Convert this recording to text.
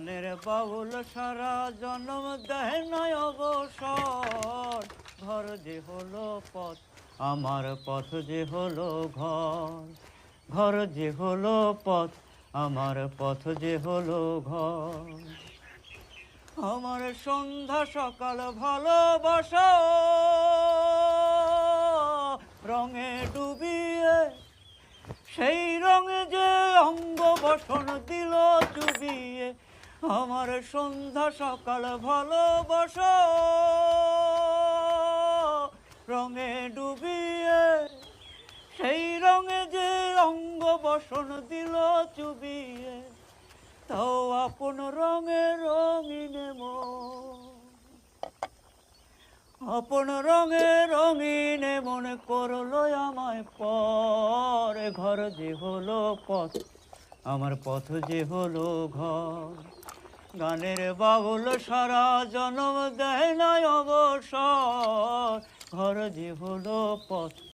গানের বাউল সারা জন্ম দেয় নয় অবসর। ঘর যে হলো পথ, আমার পথ যে হলো ঘর। ঘর যে হলো পথ, আমার পথ যে হলো ঘর। আমার সন্ধ্যা সকাল ভালোবাসা, রঙে ডুবিয়ে, সেই রঙে যে অঙ্গ বসন দিল চুবিয়ে আমার সন্ধ্যা সকাল ভালোবাসা রঙে ডুবিয়ে, সেই রঙে যে অঙ্গ বসন দিল চুবিয়ে, তাও আপন রঙে রঙিনে মন। আপন রঙে রঙিনে মনে করল আমায় পর। ঘর যে হলো পথ, আমার পথ যে হলো ঘর। গানের বাউল সারা জনম দেয় নাই অবসর। ঘর যে হলো পথ